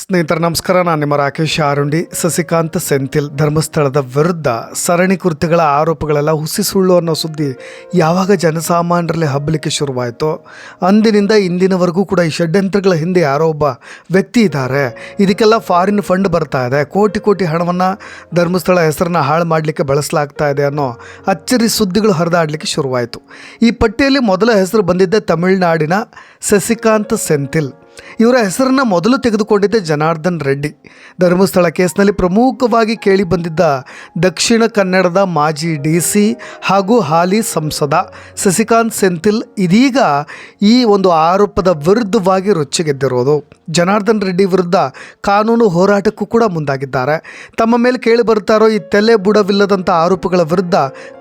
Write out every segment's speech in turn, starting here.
ಸ್ನೇಹಿತರ, ನಮಸ್ಕಾರ. ನಾನು ನಿಮ್ಮ ರಾಕೇಶ್ ಆರುಂಡಿ. ಸಸಿಕಾಂತ್ ಸೆಂಥಿಲ್ ಧರ್ಮಸ್ಥಳದ ವಿರುದ್ಧ ಸರಣಿ ಕೃತ್ಯಗಳ ಆರೋಪಗಳೆಲ್ಲ ಹುಸಿ ಸುಳ್ಳು ಅನ್ನೋ ಸುದ್ದಿ ಯಾವಾಗ ಜನಸಾಮಾನ್ಯರಲ್ಲಿ ಹಬ್ಬಲಿಕ್ಕೆ ಶುರುವಾಯಿತೋ, ಅಂದಿನಿಂದ ಇಂದಿನವರೆಗೂ ಕೂಡ ಈ ಷಡ್ಯಂತ್ರಗಳ ಹಿಂದೆ ಯಾರೋ ಒಬ್ಬ ವ್ಯಕ್ತಿ ಇದ್ದಾರೆ. ಇದಕ್ಕೆಲ್ಲ ಫಾರಿನ್ ಫಂಡ್ ಬರ್ತಾ ಇದೆ. ಕೋಟಿ ಕೋಟಿ ಹಣವನ್ನು ಧರ್ಮಸ್ಥಳ ಹೆಸರನ್ನ ಹಾಳು ಮಾಡಲಿಕ್ಕೆ ಬಳಸಲಾಗ್ತಾ ಇದೆ ಅನ್ನೋ ಅಚ್ಚರಿ ಸುದ್ದಿಗಳು ಹರಿದಾಡಲಿಕ್ಕೆ ಶುರುವಾಯಿತು. ಈ ಪಟ್ಟಿಯಲ್ಲಿ ಮೊದಲ ಹೆಸರು ಬಂದಿದ್ದೆ ತಮಿಳುನಾಡಿನ ಸಸಿಕಾಂತ್ ಸೆಂಥಿಲ್. ಇವರ ಹೆಸರನ್ನು ಮೊದಲು ತೆಗೆದುಕೊಂಡಿದ್ದೆ ಜನಾರ್ದನ್ ರೆಡ್ಡಿ. ಧರ್ಮಸ್ಥಳ ಕೇಸ್ನಲ್ಲಿ ಪ್ರಮುಖವಾಗಿ ಕೇಳಿ ಬಂದಿದ್ದ ದಕ್ಷಿಣ ಕನ್ನಡದ ಮಾಜಿ ಡಿ ಸಿ ಹಾಗೂ ಹಾಲಿ ಸಂಸದ ಸಸಿಕಾಂತ್ ಸೆಂಥಿಲ್ ಇದೀಗ ಈ ಒಂದು ಆರೋಪದ ವಿರುದ್ಧವಾಗಿ ರೊಚ್ಚಿಗೆದ್ದಿರೋದು. ಜನಾರ್ದನ್ ರೆಡ್ಡಿ ವಿರುದ್ಧ ಕಾನೂನು ಹೋರಾಟಕ್ಕೂ ಕೂಡ ಮುಂದಾಗಿದ್ದಾರೆ. ತಮ್ಮ ಮೇಲೆ ಕೇಳಿ ಬರ್ತಾ ಈ ತಲೆ ಬುಡವಿಲ್ಲದಂಥ ಆರೋಪಗಳ ವಿರುದ್ಧ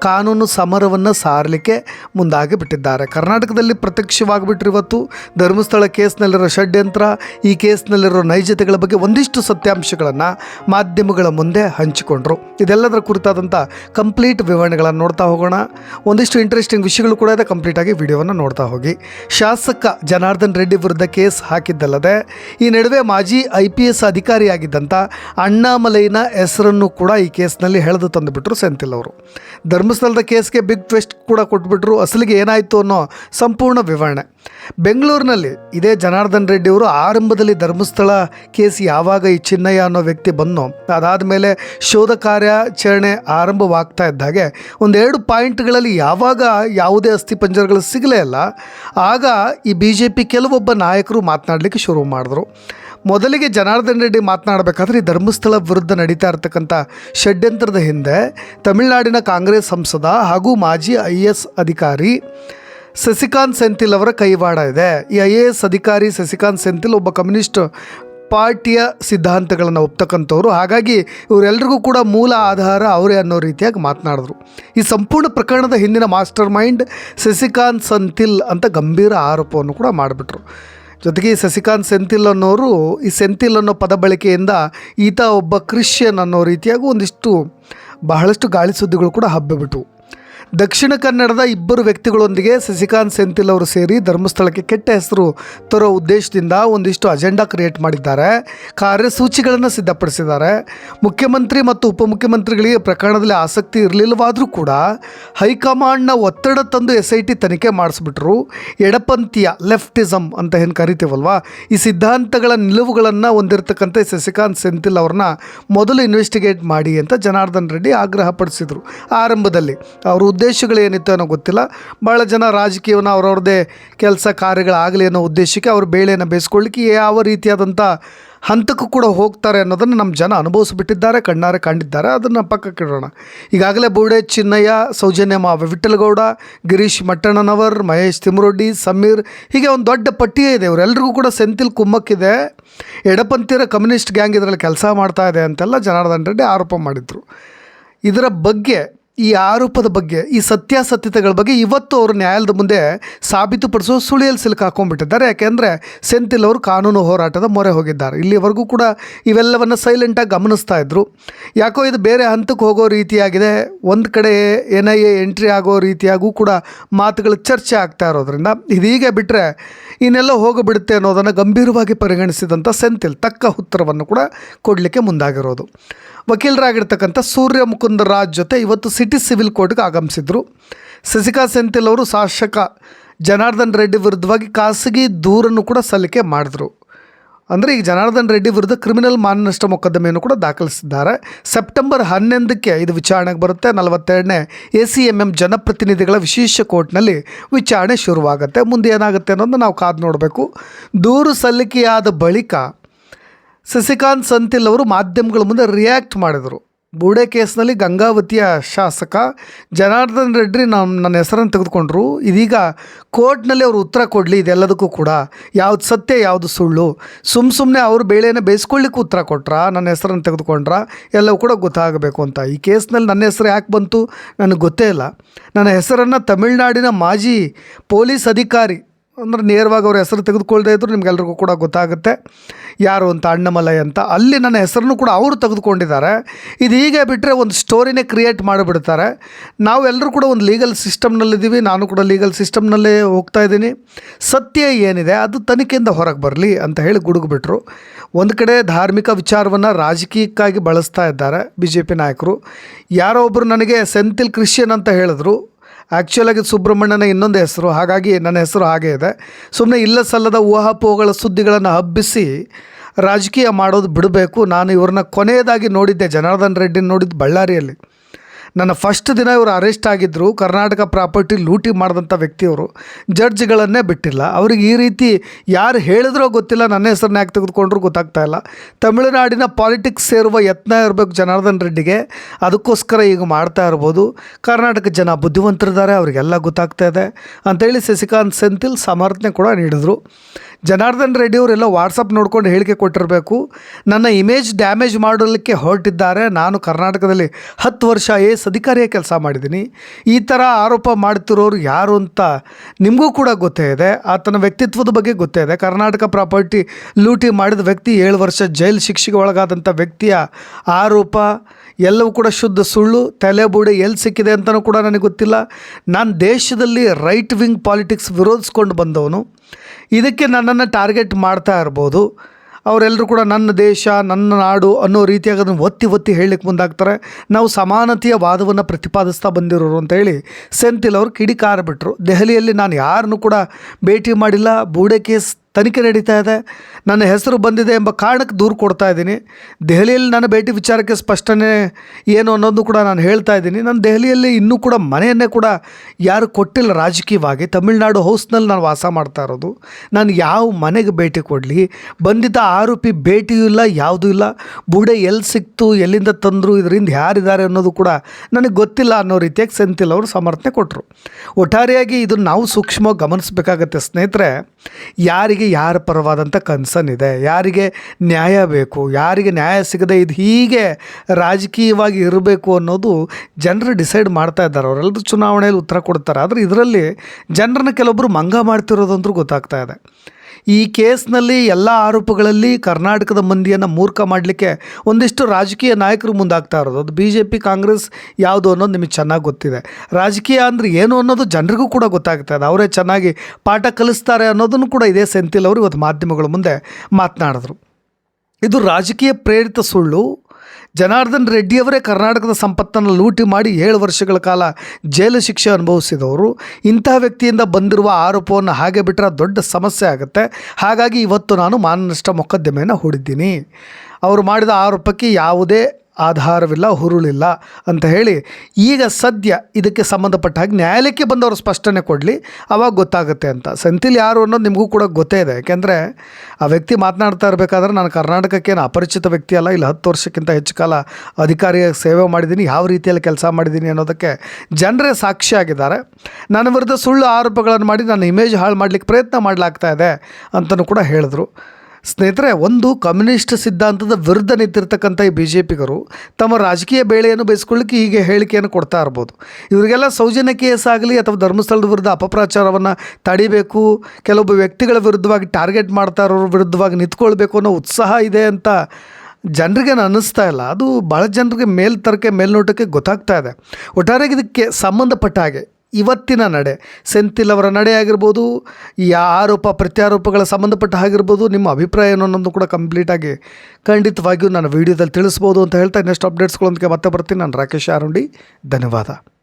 ಕಾನೂನು ಸಮರವನ್ನು ಸಾರಲಿಕ್ಕೆ ಮುಂದಾಗಿ ಬಿಟ್ಟಿದ್ದಾರೆ ಕರ್ನಾಟಕದಲ್ಲಿ ಪ್ರತ್ಯಕ್ಷವಾಗಿಬಿಟ್ರು ಇವತ್ತು ಧರ್ಮಸ್ಥಳ ಕೇಸ್ನಲ್ಲಿರೋ ಷಡ್ಯಂತ್ರ ಈ ಕೇಸ್ನಲ್ಲಿರೋ ನೈಜತೆಗಳ ಬಗ್ಗೆ ಒಂದಿಷ್ಟು ಸತ್ಯಾಂಶಗಳನ್ನು ಮಾಧ್ಯಮಗಳ ಮುಂದೆ ಹಂಚಿಕೊಂಡ್ರು. ಇದೆಲ್ಲದರ ಕುರಿತಾದಂಥ ಕಂಪ್ಲೀಟ್ ವಿವರಣೆಗಳನ್ನು ನೋಡ್ತಾ ಹೋಗೋಣ. ಒಂದಿಷ್ಟು ಇಂಟ್ರೆಸ್ಟಿಂಗ್ ವಿಷಯಗಳು ಕೂಡ ಇದೆ. ಕಂಪ್ಲೀಟಾಗಿ ವಿಡಿಯೋವನ್ನು ನೋಡ್ತಾ ಹೋಗಿ. ಶಾಸಕ ಜನಾರ್ದನ್ ರೆಡ್ಡಿ ವಿರುದ್ಧ ಕೇಸ್ ಹಾಕಿದ್ದಲ್ಲದೆ, ಈ ನಡುವೆ ಮಾಜಿ ಐ ಪಿ ಎಸ್ ಅಧಿಕಾರಿಯಾಗಿದ್ದಂಥ ಅಣ್ಣಾಮಲೈನ ಹೆಸರನ್ನು ಕೂಡ ಈ ಕೇಸ್ನಲ್ಲಿ ಎಳೆದು ತಂದುಬಿಟ್ರು ಸೆಂಥಿಲ್ ಅವರು. ಧರ್ಮಸ್ಥಳದ ಕೇಸ್ಗೆ ಬಿಗ್ ಟ್ವೆಸ್ಟ್ ಕೂಡ ಕೊಟ್ಬಿಟ್ರು. ಅಸಲಿಗೆ ಏನಾಯಿತು ಅನ್ನೋ ಸಂಪೂರ್ಣ ವಿವರಣೆ. ಬೆಂಗಳೂರಿನಲ್ಲಿ ಇದೇ ಜನಾರ್ದನ್ ರೆಡ್ಡಿ ಅವರು ಆರಂಭದಲ್ಲಿ ಧರ್ಮಸ್ಥಳ ಕೇಸ್ ಯಾವಾಗ ಈ ಚಿನ್ನಯ್ಯ ಅನ್ನೋ ವ್ಯಕ್ತಿ ಬಂದು ಅದಾದ ಮೇಲೆ ಶೋಧ ಕಾರ್ಯಾಚರಣೆ ಆರಂಭವಾಗ್ತಾ ಇದ್ದಾಗೆ ಒಂದೆರಡು ಪಾಯಿಂಟ್ಗಳಲ್ಲಿ ಯಾವಾಗ ಯಾವುದೇ ಅಸ್ಥಿಪಂಜರಗಳು ಸಿಗಲೇ ಇಲ್ಲ, ಆಗ ಈ ಬಿ ಜೆ ಪಿ ಕೆಲವೊಬ್ಬ ನಾಯಕರು ಮಾತನಾಡಲಿಕ್ಕೆ ಶುರು ಮಾಡಿದ್ರು. ಮೊದಲಿಗೆ ಜನಾರ್ದನ್ ರೆಡ್ಡಿ ಮಾತನಾಡಬೇಕಾದ್ರೆ ಈ ಧರ್ಮಸ್ಥಳ ವಿರುದ್ಧ ನಡೀತಾ ಇರತಕ್ಕಂಥ ಷಡ್ಯಂತ್ರದ ಹಿಂದೆ ತಮಿಳುನಾಡಿನ ಕಾಂಗ್ರೆಸ್ ಸಂಸದ ಹಾಗೂ ಮಾಜಿ ಐ ಎಸ್ ಅಧಿಕಾರಿ ಸಸಿಕಾಂತ್ ಸೆಂಥಿಲ್ ಅವರ ಕೈವಾಡ ಇದೆ. ಈ ಐ ಎ ಎಸ್ ಅಧಿಕಾರಿ ಸಸಿಕಾಂತ್ ಸೆಂಥಿಲ್ ಒಬ್ಬ ಕಮ್ಯುನಿಸ್ಟ್ ಪಾರ್ಟಿಯ ಸಿದ್ಧಾಂತಗಳನ್ನು ಒಪ್ತಕ್ಕಂಥವ್ರು. ಹಾಗಾಗಿ ಇವರೆಲ್ಲರಿಗೂ ಕೂಡ ಮೂಲ ಆಧಾರ ಅವರೇ ಅನ್ನೋ ರೀತಿಯಾಗಿ ಮಾತನಾಡಿದ್ರು. ಈ ಸಂಪೂರ್ಣ ಪ್ರಕರಣದ ಹಿಂದಿನ ಮಾಸ್ಟರ್ ಮೈಂಡ್ ಸಸಿಕಾಂತ್ ಸೆಂಥಿಲ್ ಅಂತ ಗಂಭೀರ ಆರೋಪವನ್ನು ಕೂಡ ಮಾಡಿಬಿಟ್ರು. ಜೊತೆಗೆ ಈ ಸಸಿಕಾಂತ್ ಸೆಂಥಿಲ್ ಅನ್ನೋರು, ಈ ಸೆಂಥಿಲ್ ಅನ್ನೋ ಪದ ಬಳಕೆಯಿಂದ ಈತ ಒಬ್ಬ ಕ್ರಿಶ್ಚಿಯನ್ ಅನ್ನೋ ರೀತಿಯಾಗಿ ಒಂದಿಷ್ಟು ಬಹಳಷ್ಟು ಗಾಳಿ ಸುದ್ದಿಗಳು ಕೂಡ ಹಬ್ಬಿಬಿಟ್ವು. ದಕ್ಷಿಣ ಕನ್ನಡದ ಇಬ್ಬರು ವ್ಯಕ್ತಿಗಳೊಂದಿಗೆ ಸಸಿಕಾಂತ್ ಸೆಂಥಿಲ್ ಅವರು ಸೇರಿ ಧರ್ಮಸ್ಥಳಕ್ಕೆ ಕೆಟ್ಟ ಹೆಸರು ತರೋ ಉದ್ದೇಶದಿಂದ ಒಂದಿಷ್ಟು ಅಜೆಂಡಾ ಕ್ರಿಯೇಟ್ ಮಾಡಿದ್ದಾರೆ. ಕಾರ್ಯಸೂಚಿಗಳನ್ನು ಸಿದ್ಧಪಡಿಸಿದ್ದಾರೆ. ಮುಖ್ಯಮಂತ್ರಿ ಮತ್ತು ಉಪಮುಖ್ಯಮಂತ್ರಿಗಳಿಗೆ ಪ್ರಕರಣದಲ್ಲಿ ಆಸಕ್ತಿ ಇರಲಿಲ್ಲವಾದರೂ ಕೂಡ ಹೈಕಮಾಂಡ್ನ ಒತ್ತಡ ತಂದು ಎಸ್ ಐ ಟಿ ತನಿಖೆ ಮಾಡಿಸ್ಬಿಟ್ರು. ಎಡಪಂಥೀಯ ಲೆಫ್ಟಿಸಮ್ ಅಂತ ಏನು ಕರಿತೀವಲ್ವಾ? ಈ ಸಿದ್ಧಾಂತಗಳ ನಿಲುವುಗಳನ್ನು ಹೊಂದಿರತಕ್ಕಂಥ ಶಶಿಕಾಂತ್ ಸೆಂಥಿಲ್ ಅವ್ರನ್ನ ಮೊದಲು ಇನ್ವೆಸ್ಟಿಗೇಟ್ ಮಾಡಿ ಅಂತ ಜನಾರ್ದನ್ ರೆಡ್ಡಿ ಆಗ್ರಹಪಡಿಸಿದರು. ಆರಂಭದಲ್ಲಿ ಅವ್ರ ಉದ್ದೇಶಗಳು ಏನಿತ್ತು ಅನ್ನೋ ಗೊತ್ತಿಲ್ಲ. ಭಾಳ ಜನ ರಾಜಕೀಯವನ್ನು ಅವ್ರವ್ರದ್ದೇ ಕೆಲಸ ಕಾರ್ಯಗಳಾಗಲಿ ಅನ್ನೋ ಉದ್ದೇಶಕ್ಕೆ ಅವ್ರ ಬೇಳೆಯನ್ನು ಬೇಯಿಸ್ಕೊಳ್ಳಿಕ್ಕೆ ಯಾವ ರೀತಿಯಾದಂಥ ಹಂತಕ್ಕೂ ಕೂಡ ಹೋಗ್ತಾರೆ ಅನ್ನೋದನ್ನು ನಮ್ಮ ಜನ ಅನುಭವಿಸಿಬಿಟ್ಟಿದ್ದಾರೆ, ಕಣ್ಣಾರೆ ಕಂಡಿದ್ದಾರೆ ಅದನ್ನು ಪಕ್ಕಕ್ಕೆ ಇಡೋಣ. ಈಗಾಗಲೇ ಬೂಡೆ ಚಿನ್ನಯ್ಯ, ಸೌಜನ್ಯ ಮಾವ ವಿಠಲಗೌಡ, ಗಿರೀಶ್ ಮಟ್ಟಣ್ಣನವರ್, ಮಹೇಶ್ ತಿಮರೊಡ್ಡಿ ಸಮೀರ್ ಹೀಗೆ ಒಂದು ದೊಡ್ಡ ಪಟ್ಟಿಯೇ ಇದೆ. ಇವರೆಲ್ಲರಿಗೂ ಕೂಡ ಸೆಂತಿಲ್ ಕುಮ್ಮಕ್ಕಿದೆ. ಎಡಪಂಥೀಯರ ಕಮ್ಯುನಿಸ್ಟ್ ಗ್ಯಾಂಗ್ ಇದರಲ್ಲಿ ಕೆಲಸ ಮಾಡ್ತಾ ಇದೆ ಅಂತೆಲ್ಲ ಜನಾರ್ದನ್ ರೆಡ್ಡಿ ಆರೋಪ ಮಾಡಿದರು. ಇದರ ಬಗ್ಗೆ ಈ ಆರೋಪದ ಬಗ್ಗೆ, ಈ ಸತ್ಯಾಸತ್ಯತೆಗಳ ಬಗ್ಗೆ ಇವತ್ತು ಅವರು ನ್ಯಾಯಾಲಯದ ಮುಂದೆ ಸಾಬೀತುಪಡಿಸೋ ಸುಳಿಯಲ್ಲಿ ಸಿಲುಕಾಕೊಂಡ್ಬಿಟ್ಟಿದ್ದಾರೆ ಯಾಕೆಂದರೆ ಸೆಂಥಿಲ್ ಅವರು ಕಾನೂನು ಹೋರಾಟದ ಮೊರೆ ಹೋಗಿದ್ದಾರೆ. ಇಲ್ಲಿವರೆಗೂ ಕೂಡ ಇವೆಲ್ಲವನ್ನು ಸೈಲೆಂಟಾಗಿ ಗಮನಿಸ್ತಾ ಇದ್ದರು ಯಾಕೋ ಇದು ಬೇರೆ ಹಂತಕ್ಕೆ ಹೋಗೋ ರೀತಿಯಾಗಿದೆ. ಒಂದು ಕಡೆ ಎನ್ ಎ ಎಂಟ್ರಿ ಆಗೋ ರೀತಿಯಾಗೂ ಕೂಡ ಮಾತುಗಳು ಚರ್ಚೆ ಆಗ್ತಾ ಇರೋದ್ರಿಂದ, ಇದೀಗ ಬಿಟ್ಟರೆ ಇನ್ನೆಲ್ಲ ಹೋಗಿಬಿಡುತ್ತೆ ಅನ್ನೋದನ್ನು ಗಂಭೀರವಾಗಿ ಪರಿಗಣಿಸಿದಂಥ ಸೆಂಥಿಲ್ ತಕ್ಕ ಉತ್ತರವನ್ನು ಕೂಡ ಕೊಡಲಿಕ್ಕೆ ಮುಂದಾಗಿರೋದು. ವಕೀಲರಾಗಿರ್ತಕ್ಕಂಥ ಸೂರ್ಯ ಮುಕುಂದ ಜೊತೆ ಇವತ್ತು ಸಿಟಿ ಸಿವಿಲ್ ಕೋರ್ಟ್ಗೆ ಆಗಮಿಸಿದರು. ಸಸಿಕಾ ಸೆಂಥಿಲ್ ಅವರು ಶಾಸಕ ಜನಾರ್ದನ್ ರೆಡ್ಡಿ ವಿರುದ್ಧವಾಗಿ ಖಾಸಗಿ ದೂರನ್ನು ಕೂಡ ಸಲ್ಲಿಕೆ ಮಾಡಿದ್ರು. ಅಂದರೆ ಈಗ ಜನಾರ್ದನ್ ರೆಡ್ಡಿ ವಿರುದ್ಧ ಕ್ರಿಮಿನಲ್ ಮಾನನಷ್ಟ ಮೊಕದ್ದಮೆಯನ್ನು ಕೂಡ ದಾಖಲಿಸಿದ್ದಾರೆ. ಸೆಪ್ಟೆಂಬರ್ ಹನ್ನೊಂದಕ್ಕೆ ಇದು ವಿಚಾರಣೆಗೆ ಬರುತ್ತೆ. ನಲವತ್ತೆರಡನೇ ಎ ಸಿ ಎಂ ಎಂ ಜನಪ್ರತಿನಿಧಿಗಳ ವಿಶೇಷ ಕೋರ್ಟ್ನಲ್ಲಿ ವಿಚಾರಣೆ ಶುರುವಾಗುತ್ತೆ. ಮುಂದೆ ಏನಾಗುತ್ತೆ ಅನ್ನೋದು ನಾವು ಕಾದು ನೋಡಬೇಕು. ದೂರು ಸಲ್ಲಿಕೆಯಾದ ಬಳಿಕ ಸಸಿಕಾಂತ್ ಸಂತಿಲ್ ಅವರು ಮಾಧ್ಯಮಗಳ ಮುಂದೆ ರಿಯಾಕ್ಟ್ ಮಾಡಿದರು. ಬೂಡೆ ಕೇಸ್ನಲ್ಲಿ ಗಂಗಾವತಿಯ ಶಾಸಕ ಜನಾರ್ದನ್ ರೆಡ್ಡಿ ನಮ್ಮ ನನ್ನ ಹೆಸರನ್ನು ತೆಗೆದುಕೊಂಡ್ರು. ಇದೀಗ ಕೋರ್ಟ್ನಲ್ಲಿ ಅವರು ಉತ್ತರ ಕೊಡಲಿ, ಇದೆಲ್ಲದಕ್ಕೂ ಕೂಡ. ಯಾವ್ದು ಸತ್ಯ, ಯಾವುದು ಸುಳ್ಳು. ಸುಮ್ಮ ಸುಮ್ಮನೆ ಅವರು ಬೇಳೆನ ಬೇಯಿಸ್ಕೊಳ್ಳಿಕ್ಕೂ ಉತ್ತರ ಕೊಟ್ರಾ, ನನ್ನ ಹೆಸರನ್ನು ತೆಗೆದುಕೊಂಡ್ರ, ಎಲ್ಲವೂ ಕೂಡ ಗೊತ್ತಾಗಬೇಕು ಅಂತ. ಈ ಕೇಸ್ನಲ್ಲಿ ನನ್ನ ಹೆಸರು ಯಾಕೆ ಬಂತು, ನನಗೆ ಗೊತ್ತೇ ಇಲ್ಲ. ನನ್ನ ಹೆಸರನ್ನು ತಮಿಳುನಾಡಿನ ಮಾಜಿ ಪೊಲೀಸ್ ಅಧಿಕಾರಿ ಅಂದರೆ ನೇರವಾಗಿ ಅವ್ರ ಹೆಸರು ತೆಗೆದುಕೊಳ್ಳದೆ ಇದ್ದರೂ ನಿಮಗೆಲ್ಲರಿಗೂ ಕೂಡ ಗೊತ್ತಾಗುತ್ತೆ. ಯಾರು ಅಂತ ಅಣ್ಣಮಲೈ ಅಂತ. ಅಲ್ಲಿ ನನ್ನ ಹೆಸರನ್ನು ಕೂಡ ಅವರು ತೆಗೆದುಕೊಂಡಿದ್ದಾರೆ. ಇದು ಹೀಗೆ ಬಿಟ್ಟರೆ ಒಂದು ಸ್ಟೋರಿನೇ ಕ್ರಿಯೇಟ್ ಮಾಡಿಬಿಡ್ತಾರೆ. ನಾವೆಲ್ಲರೂ ಕೂಡ ಒಂದು ಲೀಗಲ್ ಸಿಸ್ಟಮ್ನಲ್ಲಿದ್ದೀವಿ. ನಾನು ಕೂಡ ಲೀಗಲ್ ಸಿಸ್ಟಮ್ನಲ್ಲೇ ಹೋಗ್ತಾ ಇದ್ದೀನಿ. ಸತ್ಯ ಏನಿದೆ, ಅದು ತನಿಖೆಯಿಂದ ಹೊರಗೆ ಬರಲಿ ಅಂತ ಹೇಳಿ ಗುಡುಗುಬಿಟ್ರು. ಒಂದು ಕಡೆ ಧಾರ್ಮಿಕ ವಿಚಾರವನ್ನು ರಾಜಕೀಯಕ್ಕಾಗಿ ಬಳಸ್ತಾ ಇದ್ದಾರೆ ಬಿ ಜೆ ಪಿ ನಾಯಕರು. ಯಾರೋ ಒಬ್ಬರು ನನಗೆ ಸೆಂತಿಲ್ ಕ್ರಿಶ್ಚಿಯನ್ ಅಂತ ಹೇಳಿದ್ರು. ಆ್ಯಕ್ಚುಲಾಗಿ ಸುಬ್ರಹ್ಮಣ್ಯನ ಇನ್ನೊಂದು ಹೆಸರು, ಹಾಗಾಗಿ ನನ್ನ ಹೆಸರು ಹಾಗೇ ಇದೆ. ಸುಮ್ಮನೆ ಇಲ್ಲ ಸಲ್ಲದ ಊಹಾಪೋಹಗಳ ಸುದ್ದಿಗಳನ್ನು ಹಬ್ಬಿಸಿ ರಾಜಕೀಯ ಮಾಡೋದು ಬಿಡಬೇಕು. ನಾನು ಇವ್ರನ್ನ ಕೊನೆಯದಾಗಿ ನೋಡಿದ್ದೆ, ಜನಾರ್ದನ್ ರೆಡ್ಡಿ ನೋಡಿದ್ದು ಬಳ್ಳಾರಿಯಲ್ಲಿ. ನನ್ನ ಫಸ್ಟ್ ದಿನ ಇವರು ಅರೆಸ್ಟ್ ಆಗಿದ್ದರು ಕರ್ನಾಟಕ ಪ್ರಾಪರ್ಟಿ ಲೂಟಿ ಮಾಡಿದಂಥ ವ್ಯಕ್ತಿಯವರು. ಜಡ್ಜ್ಗಳನ್ನೇ ಬಿಟ್ಟಿಲ್ಲ. ಅವ್ರಿಗೆ ಈ ರೀತಿ ಯಾರು ಹೇಳಿದ್ರೋ ಗೊತ್ತಿಲ್ಲ, ನನ್ನ ಹೆಸರನ್ನ ಯಾಕೆ ತೆಗೆದುಕೊಂಡ್ರು ಗೊತ್ತಾಗ್ತಾ ಇಲ್ಲ. ತಮಿಳುನಾಡಿನ ಪಾಲಿಟಿಕ್ಸ್ ಸೇರುವ ಯತ್ನ ಇರಬೇಕು ಜನಾರ್ದನ್ ರೆಡ್ಡಿಗೆ. ಅದಕ್ಕೋಸ್ಕರ ಈಗ ಮಾಡ್ತಾ ಇರ್ಬೋದು. ಕರ್ನಾಟಕ ಜನ ಬುದ್ಧಿವಂತರಿದ್ದಾರೆ, ಅವರಿಗೆಲ್ಲ ಗೊತ್ತಾಗ್ತಾ ಇದೆ. ಅಂತೇಳಿ ಶಶಿಕಾಂತ್ ಸೆಂಥಿಲ್ ಸಮರ್ಥನೆ ಕೂಡ ನೀಡಿದರು. ಜನಾರ್ದನ್ ರೆಡ್ಡಿ ಅವರೆಲ್ಲ ವಾಟ್ಸಪ್ ನೋಡ್ಕೊಂಡು ಹೇಳಿಕೆ ಕೊಟ್ಟಿರಬೇಕು. ನನ್ನ ಇಮೇಜ್ ಡ್ಯಾಮೇಜ್ ಮಾಡಲಿಕ್ಕೆ ಹೊರಟಿದ್ದಾರೆ. ನಾನು ಕರ್ನಾಟಕದಲ್ಲಿ ಹತ್ತು ವರ್ಷ ಎ ಎಸ್ ಅಧಿಕಾರಿಯ ಕೆಲಸ ಮಾಡಿದ್ದೀನಿ. ಈ ಥರ ಆರೋಪ ಮಾಡ್ತಿರೋರು ಯಾರು ಅಂತ ನಿಮಗೂ ಕೂಡ ಗೊತ್ತೇ ಇದೆ. ಆತನ ವ್ಯಕ್ತಿತ್ವದ ಬಗ್ಗೆ ಗೊತ್ತೇ ಇದೆ. ಕರ್ನಾಟಕ ಪ್ರಾಪರ್ಟಿ ಲೂಟಿ ಮಾಡಿದ ವ್ಯಕ್ತಿ ಏಳು ವರ್ಷ ಜೈಲು ಶಿಕ್ಷೆಗೆ ಒಳಗಾದಂಥ ವ್ಯಕ್ತಿಯ ಆರೋಪ ಎಲ್ಲವೂ ಕೂಡ ಶುದ್ಧ ಸುಳ್ಳು ತಲೆಬೂಡೆ ಎಲ್ಲಿ ಸಿಕ್ಕಿದೆ ಅಂತಲೂ ಕೂಡ ನನಗೆ ಗೊತ್ತಿಲ್ಲ. ನಾನು ದೇಶದಲ್ಲಿ ರೈಟ್ ವಿಂಗ್ ಪಾಲಿಟಿಕ್ಸ್ ವಿರೋಧಿಸ್ಕೊಂಡು ಬಂದವನು. ಇದಕ್ಕೆ ನನ್ನನ್ನು ಟಾರ್ಗೆಟ್ ಮಾಡ್ತಾ ಇರ್ಬೋದು. ಅವರೆಲ್ಲರೂ ಕೂಡ ನನ್ನ ದೇಶ, ನನ್ನ ನಾಡು ಅನ್ನೋ ರೀತಿಯಾಗಿ ಅದನ್ನು ಒತ್ತಿ ಒತ್ತಿ ಹೇಳಲಿಕ್ಕೆ ಮುಂದಾಗ್ತಾರೆ. ನಾವು ಸಮಾನತೆಯ ವಾದವನ್ನು ಪ್ರತಿಪಾದಿಸ್ತಾ ಬಂದಿರೋರು ಅಂತ ಹೇಳಿ ಸೆಂಥಿಲ್ ಅವರು ಕಿಡಿಕಾರ ಬಿಟ್ಟರು ದೆಹಲಿಯಲ್ಲಿ ನಾನು ಯಾರನ್ನು ಕೂಡ ಭೇಟಿ ಮಾಡಿಲ್ಲ. ಬೂಡೆ ಕೇಸ್ ತನಿಖೆ ನಡೀತಾ ಇದೆ. ನನ್ನ ಹೆಸರು ಬಂದಿದೆ ಎಂಬ ಕಾರಣಕ್ಕೆ ದೂರು ಕೊಡ್ತಾ ಇದ್ದೀನಿ. ದೆಹಲಿಯಲ್ಲಿ ನನ್ನ ಭೇಟಿ ವಿಚಾರಕ್ಕೆ ಸ್ಪಷ್ಟನೆ ಏನು ಅನ್ನೋದು ಕೂಡ ನಾನು ಹೇಳ್ತಾ ಇದ್ದೀನಿ. ನಾನು ದೆಹಲಿಯಲ್ಲಿ ಇನ್ನೂ ಕೂಡ ಮನೆಯನ್ನೇ ಕೂಡ ಯಾರು ಕೊಟ್ಟಿಲ್ಲ ರಾಜಕೀಯವಾಗಿ. ತಮಿಳ್ನಾಡು ಹೌಸ್ನಲ್ಲಿ ನಾನು ವಾಸ ಮಾಡ್ತಾ ಇರೋದು. ನಾನು ಯಾವ ಮನೆಗೆ ಭೇಟಿ ಕೊಡಲಿ? ಬಂದಿದ್ದ ಆರೋಪಿ ಭೇಟಿಯೂ ಇಲ್ಲ, ಯಾವುದೂ ಇಲ್ಲ. ಬುಡೆ ಎಲ್ಲಿ ಸಿಕ್ತು, ಎಲ್ಲಿಂದ ತಂದರು, ಇದರಿಂದ ಯಾರಿದ್ದಾರೆ ಅನ್ನೋದು ಕೂಡ ನನಗೆ ಗೊತ್ತಿಲ್ಲ ಅನ್ನೋ ರೀತಿಯಾಗಿ ಸೆಂತಿಲ್ ಅವರು ಸಮರ್ಥನೆ ಕೊಟ್ಟರು. ಒಟ್ಟಾರೆಯಾಗಿ ಇದನ್ನು ನಾವು ಸೂಕ್ಷ್ಮವಾಗಿ ಗಮನಿಸಬೇಕಾಗತ್ತೆ ಸ್ನೇಹಿತರೆ, ಯಾರಿಗೆ ಯಾರ ಪರವಾದಂಥ ಕನ್ಸರ್ನ್ ಇದೆ? ಯಾರಿಗೆ ನ್ಯಾಯ ಬೇಕು? ಯಾರಿಗೆ ನ್ಯಾಯ ಸಿಗದೆ ಇದು ಹೀಗೆ ರಾಜಕೀಯವಾಗಿ ಇರಬೇಕು ಅನ್ನೋದು ಜನರು ಡಿಸೈಡ್ ಮಾಡ್ತಾ ಇದ್ದಾರೆ. ಅವರೆಲ್ಲರೂ ಚುನಾವಣೆಯಲ್ಲಿ ಉತ್ತರ ಕೊಡ್ತಾರೆ. ಆದರೆ ಇದರಲ್ಲಿ ಜನರನ್ನ ಕೆಲವೊಬ್ಬರು ಮಂಗ ಮಾಡ್ತಿರೋದಂದ್ರೂ ಗೊತ್ತಾಗ್ತಾ ಇದೆ. ಈ ಕೇಸ್ನಲ್ಲಿ ಎಲ್ಲ ಆರೋಪಗಳಲ್ಲಿ ಕರ್ನಾಟಕದ ಮಂದಿಯನ್ನು ಮೂರ್ಖ ಮಾಡಲಿಕ್ಕೆ ಒಂದಿಷ್ಟು ರಾಜಕೀಯ ನಾಯಕರು ಮುಂದಾಗ್ತಾ ಇರೋದು. ಅದು ಬಿ ಜೆ ಪಿ ಕಾಂಗ್ರೆಸ್ ಯಾವುದು ಅನ್ನೋದು ನಿಮಗೆ ಚೆನ್ನಾಗಿ ಗೊತ್ತಿದೆ. ರಾಜಕೀಯ ಅಂದರೆ ಏನು ಅನ್ನೋದು ಜನರಿಗೂ ಕೂಡ ಗೊತ್ತಾಗ್ತದೆ ಅವರೇ ಚೆನ್ನಾಗಿ ಪಾಠ ಕಲಿಸ್ತಾರೆ ಅನ್ನೋದನ್ನು ಕೂಡ ಇದೇ ಸೆಂತಿಲ್ ಅವರು ಇವತ್ತು ಮಾಧ್ಯಮಗಳ ಮುಂದೆ ಮಾತನಾಡಿದ್ರು. ಇದು ರಾಜಕೀಯ ಪ್ರೇರಿತ ಸುಳ್ಳು. ಜನಾರ್ದನ್ ರೆಡ್ಡಿಯವರೇ ಕರ್ನಾಟಕದ ಸಂಪತ್ತನ್ನು ಲೂಟಿ ಮಾಡಿ ಏಳು ವರ್ಷಗಳ ಕಾಲ ಜೈಲು ಶಿಕ್ಷೆ ಅನುಭವಿಸಿದವರು. ಇಂತಹ ವ್ಯಕ್ತಿಯಿಂದ ಬಂದಿರುವ ಆರೋಪವನ್ನು ಹಾಗೆ ಬಿಟ್ಟರೆ ದೊಡ್ಡ ಸಮಸ್ಯೆ ಆಗುತ್ತೆ. ಹಾಗಾಗಿ ಇವತ್ತು ನಾನು ಮಾನನಷ್ಟ ಮೊಕದ್ದಮೆಯನ್ನು ಹೂಡಿದ್ದೀನಿ. ಅವರು ಮಾಡಿದ ಆರೋಪಕ್ಕೆ ಯಾವುದೇ ಆಧಾರವಿಲ್ಲ, ಹುರುಳಿಲ್ಲ ಅಂತ ಹೇಳಿ ಈಗ ಸದ್ಯ ಇದಕ್ಕೆ ಸಂಬಂಧಪಟ್ಟ ಹಾಗೆ ನ್ಯಾಯಾಲಯಕ್ಕೆ ಬಂದವರು ಸ್ಪಷ್ಟನೆ ಕೊಡಲಿ, ಅವಾಗ ಗೊತ್ತಾಗುತ್ತೆ ಅಂತ. ಸೆಂಥಿಲ್ ಯಾರು ಅನ್ನೋದು ನಿಮಗೂ ಕೂಡ ಗೊತ್ತೇ ಇದೆ. ಯಾಕೆಂದರೆ ಆ ವ್ಯಕ್ತಿ ಮಾತನಾಡ್ತಾ ಇರಬೇಕಾದ್ರೆ ನಾನು ಕರ್ನಾಟಕಕ್ಕೇನು ಅಪರಿಚಿತ ವ್ಯಕ್ತಿ ಅಲ್ಲ, ಇಲ್ಲಿ ಹತ್ತು ವರ್ಷಕ್ಕಿಂತ ಹೆಚ್ಚು ಕಾಲ ಅಧಿಕಾರಿಯಾಗಿ ಸೇವೆ ಮಾಡಿದ್ದೀನಿ, ಯಾವ ರೀತಿಯಲ್ಲಿ ಕೆಲಸ ಮಾಡಿದ್ದೀನಿ ಅನ್ನೋದಕ್ಕೆ ಜನರೇ ಸಾಕ್ಷಿಯಾಗಿದ್ದಾರೆ ನನ್ನ ವಿರುದ್ಧ ಸುಳ್ಳು ಆರೋಪಗಳನ್ನು ಮಾಡಿ ನನ್ನ ಇಮೇಜ್ ಹಾಳು ಮಾಡಲಿಕ್ಕೆ ಪ್ರಯತ್ನ ಮಾಡಲಾಗ್ತಾ ಇದೆ ಅಂತಲೂ ಕೂಡ ಹೇಳಿದ್ರು. ಸ್ನೇಹಿತರೆ, ಒಂದು ಕಮ್ಯುನಿಸ್ಟ್ ಸಿದ್ಧಾಂತದ ವಿರುದ್ಧ ನಿಂತಿರ್ತಕ್ಕಂಥ ಈ ಬಿ ಜೆ ಪಿಗರು ತಮ್ಮ ರಾಜಕೀಯ ಬೇಳೆಯನ್ನು ಬೇಯಿಸ್ಕೊಳ್ಳಿಕ್ಕೆ ಹೀಗೆ ಹೇಳಿಕೆಯನ್ನು ಕೊಡ್ತಾ ಇರ್ಬೋದು. ಇವರಿಗೆಲ್ಲ ಸೌಜನ್ಯ ಕೇಸ್ ಆಗಲಿ ಅಥವಾ ಧರ್ಮಸ್ಥಳದ ವಿರುದ್ಧ ಅಪಪ್ರಚಾರವನ್ನು ತಡಿಬೇಕು, ಕೆಲವೊಬ್ಬ ವ್ಯಕ್ತಿಗಳ ವಿರುದ್ಧವಾಗಿ ಟಾರ್ಗೆಟ್ ಮಾಡ್ತಾ ಇರೋರ ವಿರುದ್ಧವಾಗಿ ನಿಂತ್ಕೊಳ್ಬೇಕು ಅನ್ನೋ ಉತ್ಸಾಹ ಇದೆ ಅಂತ ಜನರಿಗೆ ಅನ್ನಿಸ್ತಾ ಇಲ್ಲ. ಅದು ಭಾಳ ಜನರಿಗೆ ಮೇಲ್ತರಕ್ಕೆ ಮೇಲ್ನೋಟಕ್ಕೆ ಗೊತ್ತಾಗ್ತಾ ಇದೆ. ಒಟ್ಟಾರೆಗೆ ಇದಕ್ಕೆ ಸಂಬಂಧಪಟ್ಟ ಹಾಗೆ ಇವತ್ತಿನ ನಡೆ. ಸೆಂಥಿಲ್ ಅವರ ನಡೆ ಆಗಿರ್ಬೋದು, ಈ ಆರೋಪ, ಪ್ರತ್ಯಾರೋಪಗಳ ಸಂಬಂಧಪಟ್ಟ ಆಗಿರ್ಬೋದು ನಿಮ್ಮ ಅಭಿಪ್ರಾಯ ಅನ್ನೋದನ್ನು ಅನ್ನೋದು ಕೂಡ ಕಂಪ್ಲೀಟಾಗಿ ಖಂಡಿತವಾಗಿಯೂ ನಾನು ವೀಡಿಯೋದಲ್ಲಿ ತಿಳಿಸ್ಬೋದು ಅಂತ ಹೇಳ್ತಾ ನೆಕ್ಸ್ಟ್ ಅಪ್ಡೇಟ್ಸ್ಗಳೊಂದಿಗೆ ಮತ್ತೆ ಬರ್ತೀನಿ. ನಾನು ರಾಕೇಶ್ ಆರುಂಡಿ. ಧನ್ಯವಾದ.